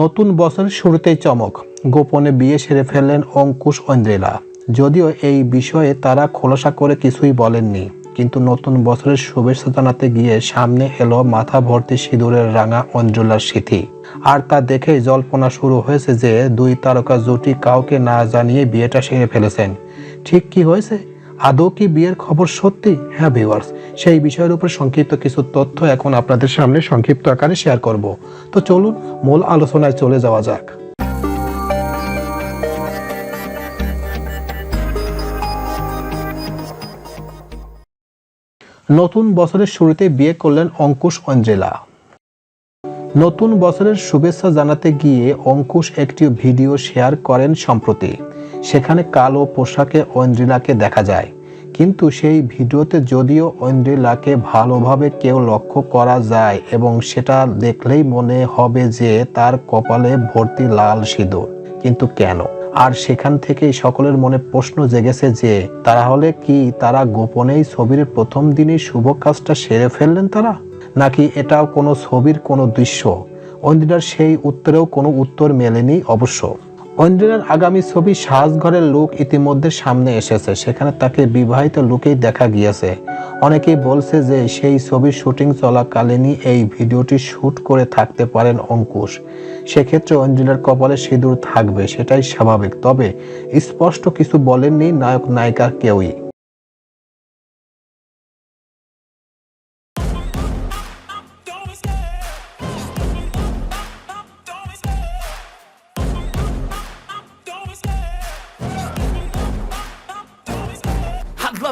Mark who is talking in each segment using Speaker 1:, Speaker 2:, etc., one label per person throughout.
Speaker 1: নতুন বছরের শুরুতেই চমক। গোপনে বিয়ে সেরে ফেললেন অঙ্কুশ ঐন্দ্রিলা। যদিও এই বিষয়ে তারা খোলাসা করে কিছুই বলেননি, কিন্তু নতুন বছরের শুভেচ্ছা জানাতে গিয়ে সামনে এলো মাথা ভর্তি সিঁদুরের রাঙা ঐন্দ্রিলার স্মৃতি আর তা দেখেই জল্পনা শুরু হয়েছে যে দুই তারকা জুটি কাউকে না জানিয়ে বিয়েটা সেরে ফেলেছেন। ঠিক কি হয়েছে? আদৌ কি বিয়ের খবর সত্যি? হ্যাঁ ভিউয়ার্স সেই বিষয়ের উপর সংক্ষিপ্ত কিছু তথ্য এখন আপনাদের সামনে সংক্ষিপ্ত আকারে শেয়ার করব। তো চলুন মূল আলোচনায় চলে যাওয়া যাক। নতুন বছরের শুরুতে বিয়ে করলেন অঙ্কুশ অঞ্জেলা। নতুন বছরের শুভেচ্ছা জানাতে গিয়ে অঙ্কুশ একটি ভিডিও শেয়ার করেন সম্প্রতি। সেখানে কালো পোশাকে ঐন্দ্রিলাকে দেখা যায়। কিন্তু সেই ভিডিওতে যদিও ঐন্দ্রিলাকে ভালোভাবে কেউ লক্ষ্য করা যায় এবং সেটা দেখলেই মনে হবে যে তার কপালে ভর্তি লাল সিঁদুর। কিন্তু কেন? আর সেখান থেকেই সকলের মনে প্রশ্ন জেগেছে যে তারা হলে কি তারা গোপনেই ছবির প্রথম দিনই শুভ কাজটা সেরে ফেললেন তারা? নাকি এটাও কোনো ছবির কোনো দৃশ্য? ঐন্দ্রিলার সেই উত্তরেও কোনো উত্তর মেলেনি অবশ্য। ঐন্দ্রিলার আগামী ছবি সাজঘরের লোক ইতিমধ্যে সামনে এসেছে, সেখানে তাকে বিবাহিত লোকেই দেখা গিয়েছে। অনেকেই বলছে যে সেই ছবির শুটিং চলাকালীনই এই ভিডিওটি শ্যুট করে থাকতে পারেন অঙ্কুশ। সেক্ষেত্রে অঞ্জলির কপালে সিঁদুর থাকবে, সেটাই স্বাভাবিক। তবে স্পষ্ট কিছু বলেননি নায়ক নায়িকার কেউই।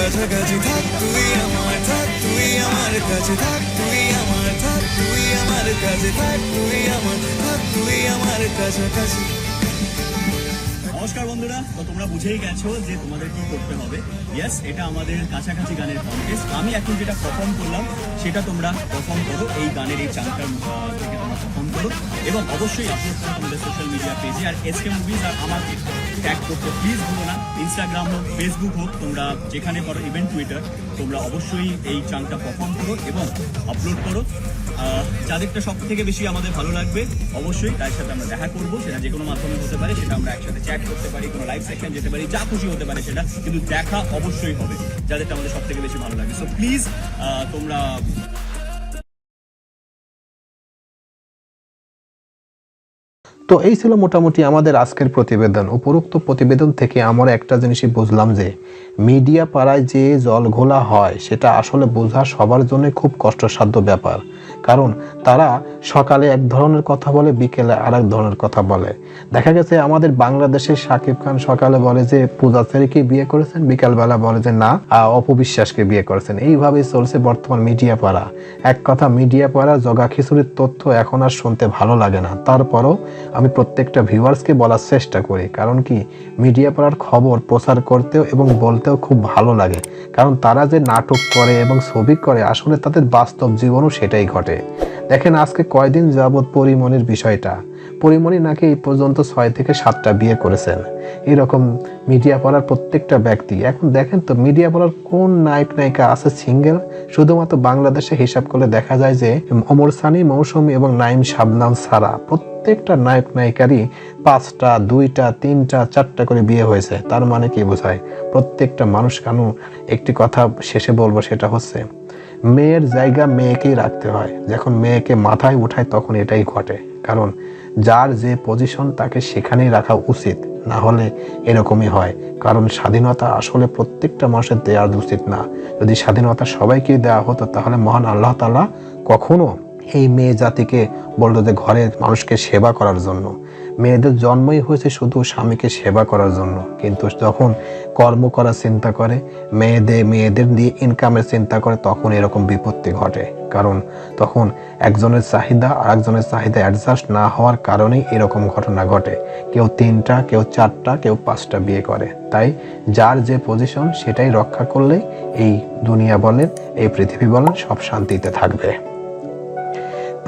Speaker 2: কাছাকাছি থাক তুই আমার, থাক তুই আমার কাছে, থাক তুই আমার, থাক তুই আমার কাছে, থাক তুই আমার, থাক তুই আমার কাছাকাছি।
Speaker 3: নমস্কার বন্ধুরা, তো তোমরা বুঝেই গেছো যে তোমাদের কি করতে হবে। ইয়েস এটা আমাদের কাছাকাছি গানের কন্টেস্ট আমি এখন যেটা পারফর্ম করলাম, সেটা তোমরা পারফর্ম করো। এই গানের এই চাঙ্কার থেকে তোমরা পারফর্ম করো। এবং অবশ্যই আপলোড তোমাদের সোশ্যাল মিডিয়া পেজে আর এসকে মুভিজ আর আমাকে ট্যাগ করতে প্লিজ ভুলো না। ইনস্টাগ্রাম হোক ফেসবুক হোক, তোমরা যেখানে করো ইভেন টুইটার তোমরা অবশ্যই এই চাংটা পারফর্ম করো এবং আপলোড করো। যাদেরটা সব থেকে বেশি আমাদের ভালো লাগবে, অবশ্যই তার সাথে আমরা দেখা করব। সেটা যে কোনো মাধ্যমে হতে পারে, সেটা আমরা একসাথে চ্যাট করতে পারি, কোনো লাইভ সেকশন যেতে পারি, যা খুশি হতে পারে সেটা, কিন্তু দেখা অবশ্যই হবে যাদেরটা আমাদের সব থেকে বেশি ভালো লাগে। সো প্লিজ তোমরা
Speaker 1: তো এই ছিল মোটামুটি আমাদের আজকের প্রতিবেদন। উপরোক্ত প্রতিবেদন থেকে আমরা একটা জিনিসই বুঝলাম যে, মিডিয়া পাড়ায় যে জল ঘোলা হয়, সেটা আসলে বোঝা সবার জন্য খুব কষ্টসাধ্য ব্যাপার। কারণ তারা সকালে এক ধরনের কথা বলে, বিকেলে আর এক ধরনের কথা বলে। দেখা গেছে আমাদের বাংলাদেশের সাকিব খান সকালে বলে যে পূজাচারীকে বিয়ে করেছেন, বিকালবেলা বলে যে, না অপবিশ্বাসকে বিয়ে করেছেন। এইভাবেই চলছে বর্তমান মিডিয়া পাড়া এক কথা মিডিয়া পাড়া জগা খিচুড়ির তথ্য এখন আর শুনতে ভালো লাগে না। তারপরও আমি প্রত্যেকটা ভিউয়ার্সকে বলার চেষ্টা করি, কারণ কি মিডিয়া পাড়ার খবর প্রচার করতেও এবং বলতেও খুব ভালো লাগে। কারণ তারা যে নাটক করে এবং ছবি করে, আসলে তাদের বাস্তব জীবনও সেটাই ঘটে। দেখেন আজকে কয়দিন যাবৎ পরিমণির বিষয়টা। পরিমণি নাকি এই পর্যন্ত ছয় থেকে সাতটা বিয়ে করেছেন। এরকম মিডিয়া পাড়ার প্রত্যেকটা ব্যক্তি। এখন দেখেন তো মিডিয়া পাড়ার কোন নায়ক নায়িকা আছে সিঙ্গেল শুধুমাত্র বাংলাদেশে হিসাব করলে দেখা যায় যে অমর সানি, মৌসুমী এবং নাইম শাবনাম ছাড়া প্রত্যেকটা নায়ক নায়িকারই পাঁচটা, দুইটা, তিনটা, চারটা করে বিয়ে হয়েছে। তার মানে কি বোঝায়? প্রত্যেকটা মানুষ কানু একটি কথা শেষে বলব, সেটা হচ্ছে মেয়ের জায়গা মেয়েকেই রাখতে হয়। যখন মেয়েকে মাথায় উঠায় তখন এটাই ঘটে। কারণ যার যে পজিশন তাকে সেখানেই রাখা উচিত। না হলে এরকমই হয়। কারণ স্বাধীনতা আসলে প্রত্যেকটা মানুষের দেওয়া উচিত না। যদি স্বাধীনতা সবাইকে দেওয়া হতো তাহলে মহান আল্লাহ তালা কখনো এই মেয়ে জাতিকে বলতো যে ঘরের মানুষকে সেবা করার জন্য। মেয়েদের জন্মই হয়েছে শুধু স্বামীকে সেবা করার জন্য। কিন্তু যখন কর্ম করার চিন্তা করে মেয়েদের মেয়েদের দিয়ে ইনকামের চিন্তা করে, তখন এরকম বিপত্তি ঘটে। কারণ তখন একজনের চাহিদা আর একজনের চাহিদা অ্যাডজাস্ট না হওয়ার কারণেই এরকম ঘটনা ঘটে। কেউ তিনটা, কেউ চারটা, কেউ পাঁচটা বিয়ে করে। তাই যার যে পজিশন সেটাই রক্ষা করলে এই দুনিয়া বলেন, এই পৃথিবী বলেন, সব শান্তিতে থাকবে।